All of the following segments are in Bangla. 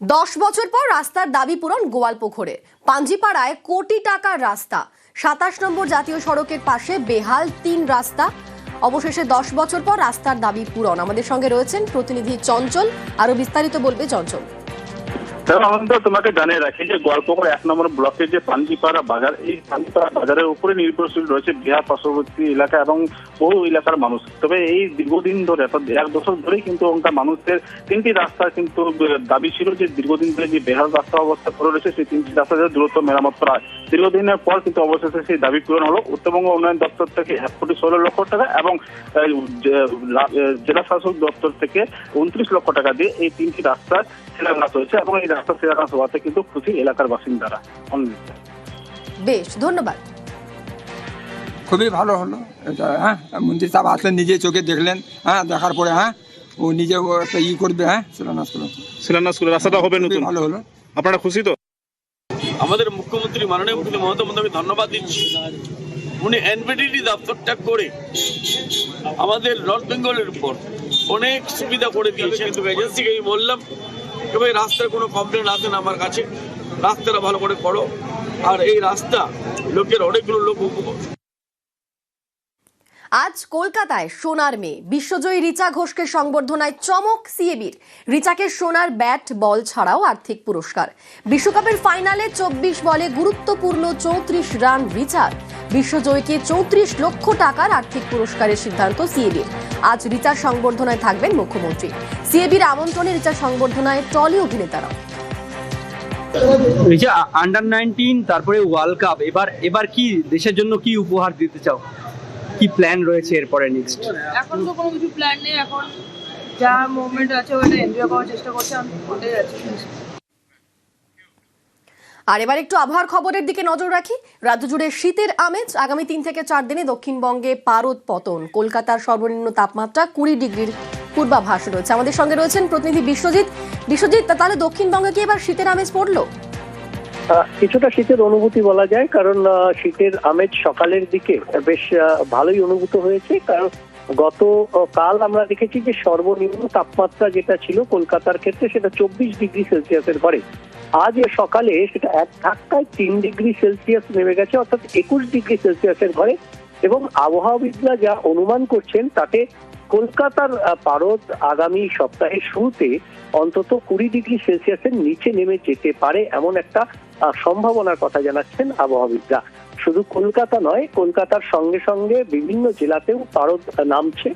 দশ বছর পর রাস্তার দাবি পূরণ গোয়ালপুখরে। পাঞ্জিপাড়ায় কোটি টাকার রাস্তা। সাতাশ নম্বর জাতীয় সড়কের পাশে বেহাল তিন রাস্তা। অবশেষে দশ বছর পর রাস্তার দাবি পূরণ। আমাদের সঙ্গে রয়েছেন প্রতিনিধি চঞ্চল। আরও বিস্তারিত বলবে চঞ্চল। অনন্ত তোমাকে জানিয়ে রাখি যে গোয়ালপুকুর এক নম্বর ব্লকের যে পাঞ্জিপাড়া বাজার, এই পাঞ্জিপাড়া বাজারের উপরে নির্ভরশীল রয়েছে বিহার পার্শ্ববর্তী এলাকা এবং বহু এলাকার মানুষ। তবে এই দীর্ঘদিন ধরে, অর্থাৎ এক বছর ধরেই কিন্তু ওখানকার মানুষের তিনটি রাস্তা কিন্তু দাবি ছিল যে দীর্ঘদিন ধরে যে বেহাল রাস্তা অবস্থা করে রয়েছে, সেই তিনটি রাস্তা যাতে দ্রুত মেরামত করা হয়। দীর্ঘদিনের পর কিন্তু অবশেষে সেই দাবি পূরণ হলো। উত্তরবঙ্গ উন্নয়ন দপ্তর থেকে এক কোটি ষোলো লক্ষ টাকা এবং যে- জেলা শাসক দপ্তর থেকে উনত্রিশ লক্ষ টাকা দিয়ে এই তিনটি রাস্তার শিলান্যাস হয়েছে এবং এই রাস্তা শিলান্যাস হওয়াতে কিন্তু খুশি এলাকার বাসিন্দারা। বেশ ধন্যবাদ। খুবই ভালো হলো। এটা হ্যাঁ মন্ত্রী সাহেব আসলেন নিজে চোখে দেখলেন হ্যাঁ দেখার পরে হ্যাঁ ও নিজে একটা ই করবে হ্যাঁ শিলান্যাস করবে। শিলান্যাস করে রাস্তাটা হবে নতুন। ভালো হলো। আপনারা খুশি তো? আমাদের মুখ্যমন্ত্রী মাননীয় মুখ্যমন্ত্রী মমতা বন্দ্যোপাধ্যায় ধন্যবাদ দিচ্ছি। উনি এনবিডিটি দপ্তরটা করে আমাদের নর্থ বেঙ্গলের উপর অনেক সুবিধা করে দিয়েছে কিন্তু এজেন্সিকে আমি বললাম যে ভাই রাস্তার কোনো কমপ্লেন আসে না আমার কাছে। রাস্তাটা ভালো করে করো আর এই রাস্তা, লোকের অনেকগুলো লোক উপভোগ আজ কলকাতায় সোনার মেয়ে। বিশ্বজয়ী রিচা ঘোষকে সংবর্ধনায় চমক সিএবির। রিচাকে সোনার ব্যাট, বল ছাড়াও আর্থিক পুরস্কার। বিশ্বকাপের ফাইনালে চব্বিশ বলে গুরুত্বপূর্ণ চৌত্রিশ রান রিচার। বিশ্বজয়ীকে চৌত্রিশ লক্ষ টাকার আর্থিক পুরস্কারের সিদ্ধান্ত সিএবির আজ রিচার সংবর্ধনায় থাকবেন মুখ্যমন্ত্রী। সিএবির আমন্ত্রণে রিচার সংবর্ধনায় টলি অভিনেতারাও। রিচা আন্ডার নাইনটিন তারপরে ওয়ার্ল্ড কাপ এবার এবার কি দেশের জন্য কি উপহার দিতে চাও? কি প্ল্যান রয়েছে এরপরে নেক্সট এখন তো কোনো কিছু প্ল্যান নেই এখন যা মুভমেন্ট আছে ওটা এনজয় করার চেষ্টা করছি আমি ওটাই আছি আর এবার একটু আবহাওয়ার খবরের দিকে নজর রাখি। রাজ্য জুড়ে শীতের আমেজ আগামী তিন থেকে চার দিনে দক্ষিণবঙ্গে পারদ পতন। কলকাতার সর্বনিম্ন তাপমাত্রা কুড়ি ডিগ্রির পূর্বাভাস রয়েছে। আমাদের সঙ্গে রয়েছেন প্রতিনিধি বিশ্বজিৎ। বিশ্বজিৎ তাহলে দক্ষিণবঙ্গে কি এবার শীতের আমেজ পড়ল? কিছুটা শীতের অনুভূতি বলা যায়, কারণ শীতের আমেজ সকালের দিকে বেশ ভালোই অনুভূত হয়েছে। কারণ গত কাল আমরা দেখেছি যে সর্বনিম্ন তাপমাত্রা যেটা ছিল কলকাতার ক্ষেত্রে সেটা চব্বিশ ডিগ্রি সেলসিয়াসের ঘরে। আজ সকালে সেটা এক ধাক্কায় তিন ডিগ্রি সেলসিয়াস নেমে গেছে, অর্থাৎ একুশ ডিগ্রি সেলসিয়াসের ঘরে। এবং আবহাওয়াবিদরা যা অনুমান করছেন তাতে কলকাতার পারদ আগামী সপ্তাহের শুরুতে অন্তত কুড়ি ডিগ্রি সেলসিয়াসের নিচে নেমে যেতে পারে এমন একটা সম্ভাবনার কথা জানাচ্ছেন আবহাওয়াবিদরা। শুধু কলকাতা নয় কলকাতার সঙ্গে সঙ্গে বিভিন্ন জেলাতেও পারদ নামছে।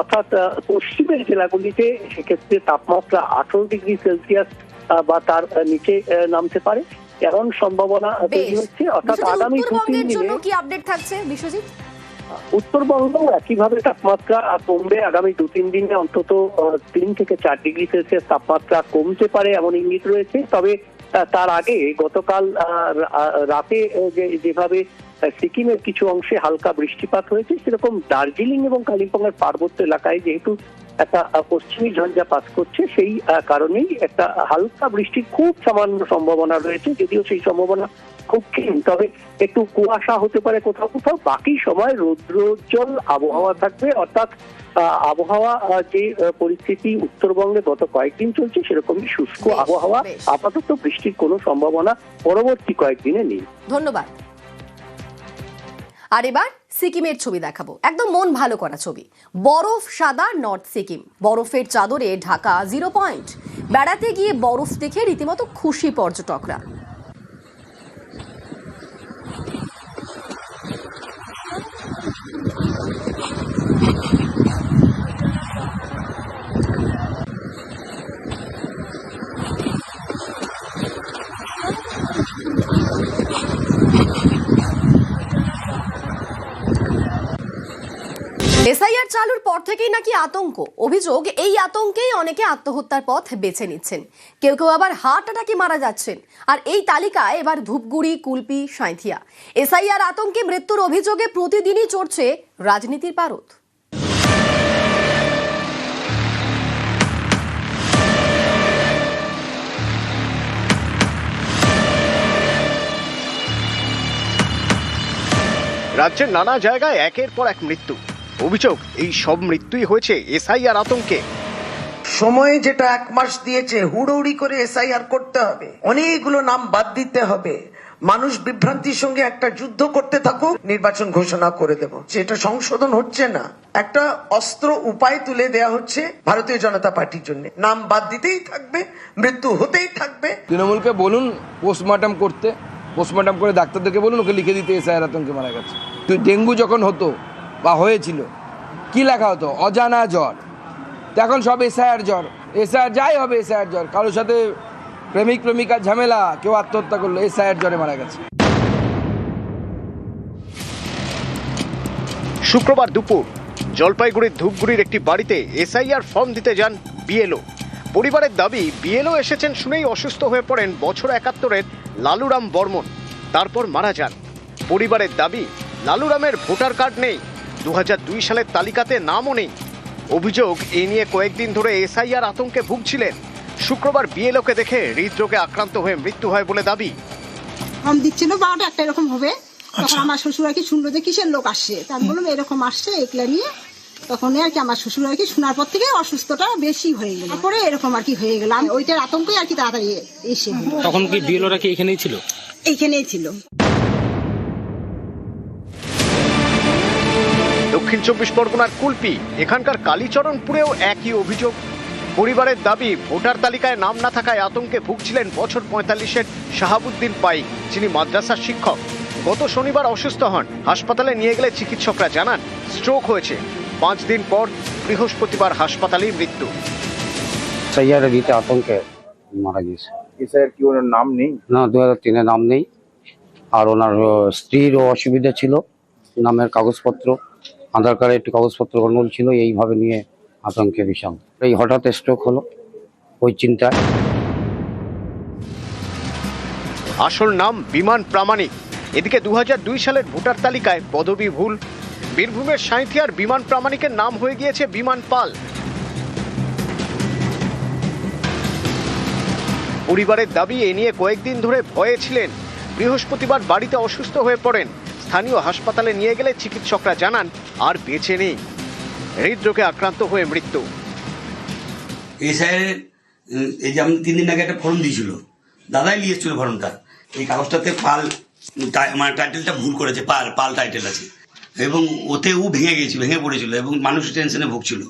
অর্থাৎ পশ্চিমের জেলাগুলিতে সেক্ষেত্রে তাপমাত্রা আঠারো ডিগ্রি সেলসিয়াস বা তার নিচে নামতে পারে। এমন সম্ভাবনা তৈরি হচ্ছে। অর্থাৎ আগামী দু তিন দিনে কি আপডেট থাকছে বিশ্বজিৎ? উত্তরবঙ্গেও একইভাবে তাপমাত্রা কমবে। আগামী দু তিন দিনে অন্তত তিন থেকে চার ডিগ্রি সেলসিয়াস তাপমাত্রা কমতে পারে এমন ইঙ্গিত রয়েছে। তবে তার আগে গতকাল রাতে যেভাবে সিকিমের কিছু অংশে হালকা বৃষ্টিপাত হয়েছে, সেরকম দার্জিলিং এবং কালিম্পং এর পার্বত্য এলাকায় যেহেতু একটা পশ্চিমী ঝঞ্ঝা পাস করছে সেই কারণেই একটা হালকা বৃষ্টির খুব সামান্য সম্ভাবনা রয়েছে যদিও সেই সম্ভাবনা খুব ক্ষীণ। তবে একটু কুয়াশা হতে পারে কোথাও কোথাও বাকি সময় রৌদ্রোজ্জ্বল আবহাওয়া থাকবে। অর্থাৎ আবহাওয়া যে পরিস্থিতি উত্তরবঙ্গে গত কয়েকদিন চলছে সেরকমই শুষ্ক আবহাওয়া আপাতত বৃষ্টির কোনো সম্ভাবনা পরবর্তী কয়েকদিনে নেই। ধন্যবাদ। আর এবার সিকিমের ছবি দেখাবো। একদম মন ভালো করা ছবি। বরফ সাদা, নর্থ সিকিম। বরফের চাদরে ঢাকা জিরো পয়েন্ট। বেড়াতে গিয়ে বরফ দেখে রীতিমতো খুশি পর্যটকরা। এসআইআর চালুর পর থেকেই নাকি আতঙ্ক। অভিযোগ, এই আতঙ্কেই অনেকে আত্মহত্যার পথ বেছে নিচ্ছেন। কেউ কেউ আবার হার্ট অ্যাটাকে মারা যাচ্ছেন। আর এই তালিকায় এবার ধূপগুড়ি, কুলপি সাঁথিয়া এসআইআর আতঙ্কে মৃত্যুর অভিযোগে প্রতিদিনই চড়ছে রাজনীতির পারদ। রাজ্যের নানা জায়গায় একের পর এক মৃত্যু। অভিযোগ এই সব মৃত্যুই হয়েছে এসআইআর আতঙ্কে। সময় যেটা এক মাস দিয়েছে হুড়োহুড়ি করে এসআইআর করতে হবে। অনেকগুলো নাম বাদ দিতে হবে। মানুষ বিভ্রান্তির সঙ্গে একটা যুদ্ধ করতে থাকুক নির্বাচন ঘোষণা করে দেব। সেটা সংশোধন হচ্ছে না। একটা অস্ত্র উপায় তুলে দেয়া হচ্ছে ভারতীয় জনতা পার্টির জন্য। নাম বাদ দিতেই থাকবে মৃত্যু হতেই থাকবে। তৃণমূলকে বলুন পোস্টমর্টম করতে পোস্টমর্টম করে ডাক্তারদেরকে বলুন ওকে লিখে দিতে এসআইয়ের আতঙ্কে মারা গেছে। ডেঙ্গু যখন হতো বা হয়েছিল। কি লেখা হতো? অজানা জ্বর। এখন সব এসআইআর জ্বর। এসআইআর যাই হবে এসআইআর জ্বর। কারোর সাথে প্রেমিক, প্রেমিকার ঝামেলা, কেউ আত্মহত্যা করল এসআইআর জ্বরে মারা গেছে। শুক্রবার দুপুর, জলপাইগুড়ির ধূপগুড়ির একটি বাড়িতে এসআইআর ফর্ম দিতে যান বিএলও পরিবারের দাবি বিএলও এসেছেন শুনেই অসুস্থ হয়ে পড়েন বছর একাত্তরের লালুরাম বর্মন। তারপর মারা যান। পরিবারের দাবি, লালুরামের ভোটার কার্ড নেই। দু সালের তালিকাতে নামও নেই। অভিযোগ এ নিয়ে কয়েকদিন ধরে এসআইআর আতঙ্কে ভুগছিলেন। শুক্রবার বিএলওকে দেখে হৃদরোগে আক্রান্ত হয়ে মৃত্যু হয় বলে দাবি। দিচ্ছিল বারোটা একটা এরকম হবে। তখন আমার শ্বশুর আর কি শুনলো যে কিসের লোক আসছে। তা আমি বললাম এরকম আসছে এগুলা নিয়ে। তখন আর কি আমার শ্বশুর আর কি শোনার পর থেকে অসুস্থটা বেশি হয়ে গেল। তারপরে এরকম আর কি হয়ে গেল। আমি ওইটার আতঙ্কই আর কি তাড়াতাড়ি এসে। তখন কি বিএলওরা কি এখানেই ছিল? এইখানেই ছিল। দক্ষিণ চব্বিশ পরগনার কুলপি এখানকার কালীচরণপুরেও একই অভিযোগ। পরিবারের দাবি ভোটার তালিকায় নাম না থাকায় আতঙ্কে ভুগছিলেন বছর পঁয়তাল্লিশের শাহাবুদ্দিন পাই যিনি মাদ্রাসার শিক্ষক। গত শনিবার অসুস্থ হন। হাসপাতালে নিয়ে গেলে চিকিৎসকরা জানান স্ট্রোক হয়েছে। পাঁচ দিন পর বৃহস্পতিবার হাসপাতালেই মৃত্যু। দিতে আতঙ্কে মারা গিয়েছে। এসআইআর কি ওনার নাম নেই? না দু হাজার তিনে নাম নেই। আর ওনার স্ত্রীরও অসুবিধা ছিল নামের কাগজপত্র। আধার কার্ডে একটু কাগজপত্র গন্ডগোল ছিল, এইভাবে নিয়ে আতঙ্কে বিশাল। এই হঠাৎ স্ট্রোক হলো ওই চিন্তায়। আসল নাম বিমান প্রামাণিক। এদিকে দু সালের ভোটার তালিকায় পদবি ভুল। বীরভূমের সাঁথিয়ার বিমান প্রামাণিকের নাম হয়ে গিয়েছে বিমান পাল। পরিবারের দাবি, এ নিয়ে কয়েকদিন ধরে ভয়ে ছিলেন। বৃহস্পতিবার বাড়িতে অসুস্থ হয়ে পড়েন। স্থানীয় হাসপাতালে নিয়ে গেলে চিকিৎসকরা জানান আর বেঁচে নেই। হৃদরোগে আক্রান্ত হয়ে মৃত্যু। এই স্যারের এই যে আমি তিন দিন আগে একটা ফর্ম দিয়েছিল। দাদাই নিয়ে এসেছিল ফর্মটা। এই কাগজটাতে পাল মানে টাইটেলটা ভুল করেছে পাল পাল টাইটেল আছে। এবং ওতে ও ভেঙে গেছিল ভেঙে পড়েছিল এবং মানুষ টেনশনে ভুগছিল।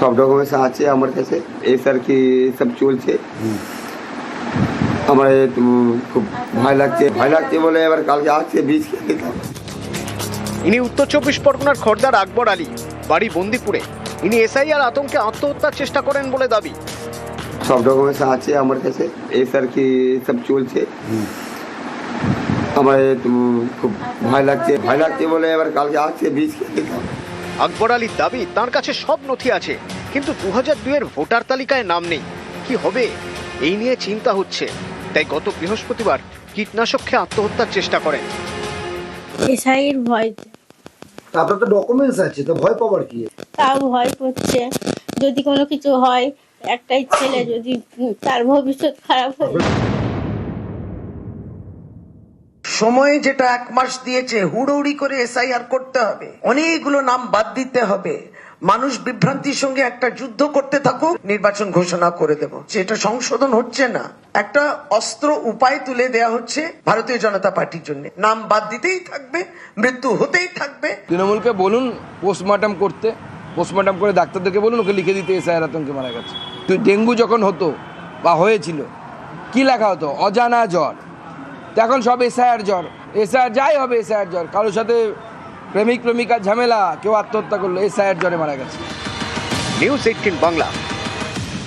সব ডকুমেন্টস আছে আমার কাছে। এই স্যার কি সব চলছে? আমার খুব ভয় লাগছে। ভয় লাগছে বলে এবার কালকে আসছে বীজ খেয়ে ইনি উত্তর চব্বিশ পরগনার খর্দার আকবর আলী বাড়ি বন্দিপুরে। ইনি এসআইআর আতঙ্কে আত্মহত্যার চেষ্টা করেন বলে দাবি। সব ডকুমেন্টস আছে আমার কাছে। এই স্যার কি সব চলছে। আমার খুব ভয় লাগছে। ভয় লাগছে বলে এবার কালকে আসছে বীজ খেয়ে আকবর আলীর দাবি তার কাছে সব নথি আছে। কিন্তু দু হাজার দুইয়ের ভোটার তালিকায় নাম নেই। কি হবে? এই নিয়ে চিন্তা হচ্ছে। তাই গত বৃহস্পতিবার কীটনাশক খেয়ে আত্মহত্যার চেষ্টা করেন। এসআইয়ের ভয়। আপনার তো ডকুমেন্টস আছে তো ভয় পাবার কি? তাও ভয় করছে। যদি কোনো কিছু হয় একটাই ছেলে যদি তার ভবিষ্যৎ খারাপ হয়। সময় যেটা এক মাস দিয়েছে হুড়োহুড়ি করে এসআইআর করতে হবে। অনেকগুলো নাম বাদ দিতে হবে। মানুষ বিভ্রান্তির সঙ্গে একটা যুদ্ধ করতে থাকুক, নির্বাচন ঘোষণা করে দেব। সেটা সংশোধন হচ্ছে না। একটা অস্ত্র উপায় তুলে দেয়া হচ্ছে ভারতীয় জনতা পার্টির জন্য। নাম বাদ দিতেই থাকবে, মৃত্যু হতেই থাকবে। তৃণমূলকে বলুন পোস্টমর্টম করতে। পোস্টমর্টম করে ডাক্তারদেরকে বলুন, ওকে লিখে দিতে এসআইয়ের আতঙ্কে মারা গেছে। তুই ডেঙ্গু যখন হতো বা হয়েছিল, কি লেখা হতো? অজানা জ্বর। এখন সব এসআইআর জ্বর। এসআইআর যাই হবে এসআইআর জ্বর। কারোর সাথে প্রেমিক প্রেমিকার ঝামেলা কেউ আত্মহত্যা করল এই সায়ের জ্বরে মারা গেছে। News eighteen Bangla.